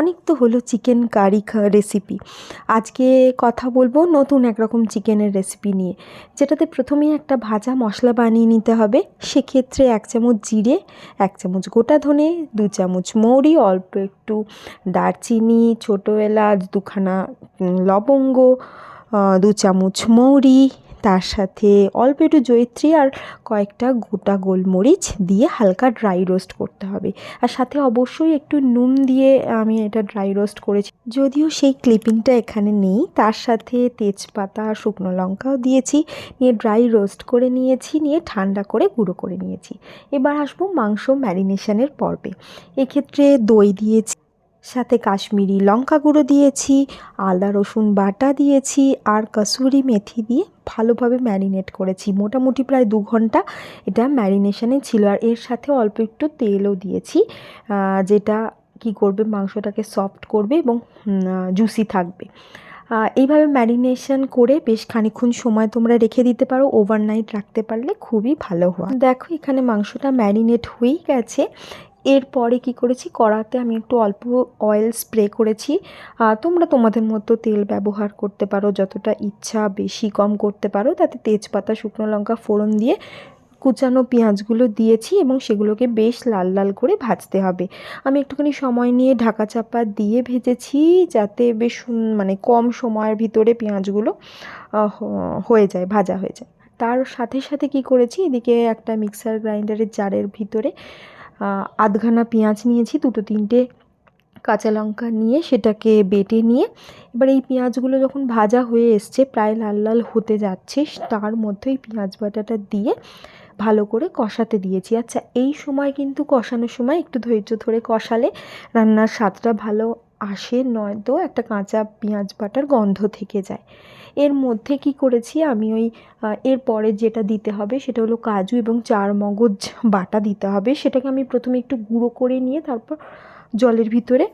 অনেক তো হলো চিকেন কারি রেসিপি আজকে কথা বলব নতুন একরকম চিকেনের রেসিপি নিয়ে। যেটাতে প্রথমেই একটা ভাজা মশলা বানিয়ে নিতে হবে। সেক্ষেত্রে এক চামচ জিরে, এক চামচ গোটা ধনে, দু চামচ মৌরি, অল্প একটু দারচিনি, ছোটো এলাচ, দুখানা লবঙ্গ দু চামচ মৌরি তার সাথে অল্প একটু জয়িত্রী আর কয়েকটা গোটা গোলমরিচ দিয়ে হালকা ড্রাই রোস্ট করতে হবে। আর সাথে অবশ্যই একটু নুন দিয়ে আমি এটা ড্রাই রোস্ট করেছি। যদিও সেই ক্লিপিংটা এখানে নেই, তার সাথে তেজপাতা, শুকনো লঙ্কাও দিয়েছি, নিয়ে ড্রাই রোস্ট করে নিয়েছি, নিয়ে ঠান্ডা করে গুঁড়ো করে নিয়েছি। এবার আসব মাংস ম্যারিনেশনের পর্বে। এক্ষেত্রে দই দিয়েছি সাথে কাশ্মীরি লঙ্কা গুঁড়ো দিয়েছি, আদা, রসুন বাটা দিয়েছি আর কসুরি মেথি দিয়ে ভালোভাবে ম্যারিনেট করেছি। মোটামুটি প্রায় দু ঘণ্টা এটা ম্যারিনেশনে ছিল আর এর সাথে অল্প একটু তেলও দিয়েছি যেটা কি করবে, মাংসটাকে সফট করবে এবং জুসি থাকবে। এইভাবে ম্যারিনেশন করে বেশ খানিক্ষণ সময় তোমরা রেখে দিতে পারো, ওভারনাইট রাখতে পারলে খুবই ভালো হয়। দেখো এখানে মাংসটা ম্যারিনেট হয়েই গেছে। এরপরে কি করেছি? কড়াতে আমি একটু অল্প অয়েল স্প্রে করেছি। তোমরা তোমাদের মতো তেল ব্যবহার করতে পারো, যতটা ইচ্ছা বেশি কম করতে পারো। তাতে তেজপাতা, শুকনো লঙ্কা ফোড়ন দিয়ে কুচানো পেঁয়াজগুলো দিয়েছি এবং সেগুলোকে বেশ লাল লাল করে ভাজতে হবে। আমি একটুখানি সময় নিয়ে ঢাকা চাপা দিয়ে ভেজেছি যাতে বেশ মানে কম সময়ের ভিতরে পেঁয়াজগুলো হয়ে যায়, ভাজা হয়ে যায়। তার সাথে সাথে কি করেছি? এদিকে একটা মিক্সার গ্রাইন্ডারের জারের ভিতরে আধখানা পেঁয়াজ নিয়েছি, দুটো তিনটে কাঁচা লঙ্কা নিয়ে সেটাকে বেটে নিয়ে এবার এই পেঁয়াজগুলো যখন ভাজা হয়ে এসছে, প্রায় লাল লাল হতে যাচ্ছে, তার মধ্যে এই পেঁয়াজ বাটাটা দিয়ে ভালো করে কষাতে দিয়েছি। আচ্ছা এই সময় কিন্তু কষানোর সময় একটু ধৈর্য ধরে কষালে রান্নার স্বাদটা ভালো আসে নয়তো একটা কাঁচা পেঁয়াজ বাটার গন্ধ থেকে যায়। এর মধ্যে কি করেছি? আমি ওই এর পরে যেটা দিতে হবে সেটা হলো কাজু এবং চার মগজ বাটা দিতে হবে। সেটাকে আমি প্রথমে একটু গুঁড়ো করে নিয়ে তারপর জলের ভিতরে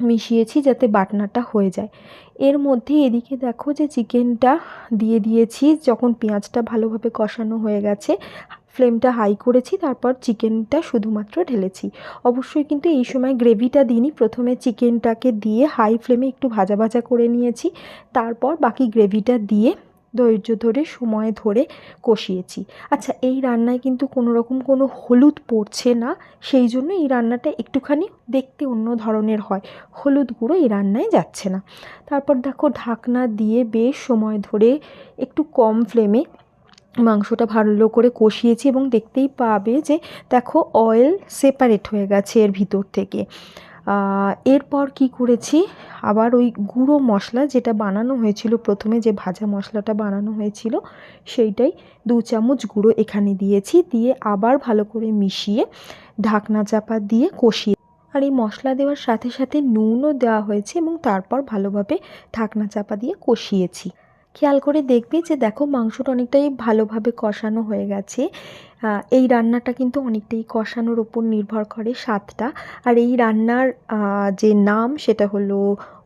মিশিয়েছি যাতে বাটনাটা হয়ে যায়। এর মধ্যে এদিকে দেখো যে চিকেনটা দিয়ে দিয়েছি। যখন পেঁয়াজটা ভালোভাবে কষানো হয়ে গেছে ফ্লেমটা হাই করেছি, তারপর চিকেনটা শুধুমাত্র ঢেলেছি। অবশ্যই কিন্তু এই সময় গ্রেভিটা দিইনি, প্রথমে চিকেনটাকে দিয়ে হাই ফ্লেমে একটু ভাজা ভাজা করে নিয়েছি, তারপর বাকি গ্রেভিটা দিয়ে ধৈর্য ধরে, সময় ধরে কষিয়েছি। আচ্ছা এই রান্নায় কিন্তু কোনো রকম কোনো হলুদ পড়ছে না, সেই জন্য এই রান্নাটা একটুখানি দেখতে অন্য ধরনের হয়। হলুদ গুঁড়ো এই রান্নায় যাচ্ছে না। তারপর দেখো, ঢাকনা দিয়ে বেশ সময় ধরে একটু কম ফ্লেমে মাংসটা ভালো করে কষিয়েছি এবং দেখতেই পাবে যে দেখো অয়েল সেপারেট হয়ে গেছে এর ভিতর থেকে। এরপর কি করেছি? আবার ওই গুঁড়ো মশলা যেটা বানানো হয়েছিল, প্রথমে যে ভাজা মশলাটা বানানো হয়েছিল, সেইটাই দু চামচ গুঁড়ো এখানে দিয়েছি। দিয়ে আবার ভালো করে মিশিয়ে ঢাকনা চাপা দিয়ে কষিয়ে আর এই মশলা দেওয়ার সাথে সাথে নুনও দেওয়া হয়েছে এবং তারপর ভালোভাবে ঢাকনা চাপা দিয়ে কষিয়েছি। খেয়াল করে দেখবে যে দেখো মাংসটা অনেকটাই ভালোভাবে কষানো হয়ে গেছে। এই রান্নাটা কিন্তু অনেকটাই কষানোর ওপর নির্ভর করে স্বাদটা। আর এই রান্নার যে নাম সেটা হলো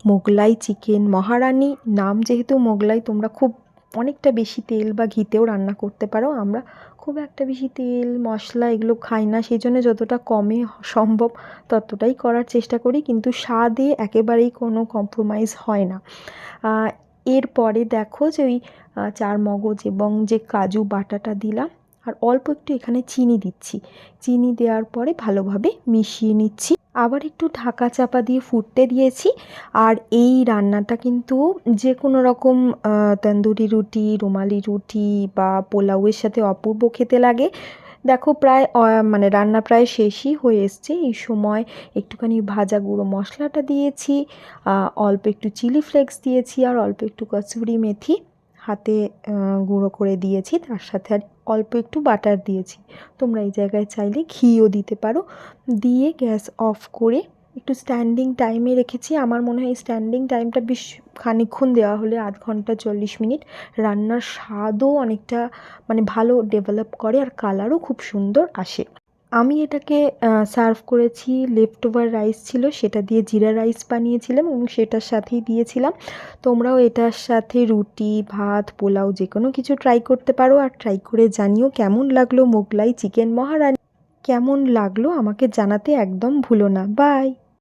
মোগলাই চিকেন মহারানী। নাম যেহেতু মোগলাই, তোমরা খুব অনেকটা বেশি তেল বা ঘিতেও রান্না করতে পারো। আমরা খুব একটা বেশি তেল, মশলা এগুলো খাই না। সেই জন্য যতটা কমে সম্ভব ততটাই করার চেষ্টা করি। কিন্তু স্বাদে একেবারেই কোনো কম্প্রোমাইজ হয় না। এরপরে দেখো যে ওই চার মগজ এবং যে কাজু বাটাটা দিলাম, আর অল্প একটু এখানে চিনি দিচ্ছি। চিনি দেওয়ার পরে ভালোভাবে মিশিয়ে নিচ্ছি। আবার একটু ঢাকা চাপা দিয়ে ফুটতে দিয়েছি। আর এই রান্নাটা কিন্তু যে কোনো রকম তন্দুরি রুটি, রুমালি রুটি বা পোলাওয়ের সাথে অপূর্ব খেতে লাগে। দেখো প্রায় মানে রান্না প্রায় শেষই হয়ে এসছে। এই সময় একটুখানি ভাজা গুঁড়ো মশলাটা দিয়েছি অল্প একটু চিলি ফ্লেক্স দিয়েছি আর অল্প একটু কচুরি মেথি। হাতে গুঁড়ো করে দিয়েছি, তার সাথে আর অল্প একটু বাটার দিয়েছি। তোমরা এই জায়গায় চাইলে ঘিও দিতে পারো। দিয়ে গ্যাস অফ করে একটু স্ট্যান্ডিং টাইমে রেখেছি। আমার মনে হয় স্ট্যান্ডিং টাইমটা বেশ খানিকক্ষণ দেওয়া হলে আধ ঘণ্টা চল্লিশ মিনিট রান্নার স্বাদও অনেকটা মানে ভালো ডেভেলপ করে আর কালারও খুব সুন্দর আসে। আমি এটাকে সার্ভ করেছি লেফট ওভার রাইস ছিল, সেটা দিয়ে জিরা রাইস বানিয়েছিলাম এবং সেটার সাথেই দিয়েছিলাম। তোমরাও এটার সাথে রুটি, ভাত, পোলাও যে কোনো কিছু ট্রাই করতে পারো আর ট্রাই করে জানিও কেমন লাগল মোগলাই চিকেন মহারানি। কেমন লাগল আমাকে জানাতে একদম ভুলো না। বাই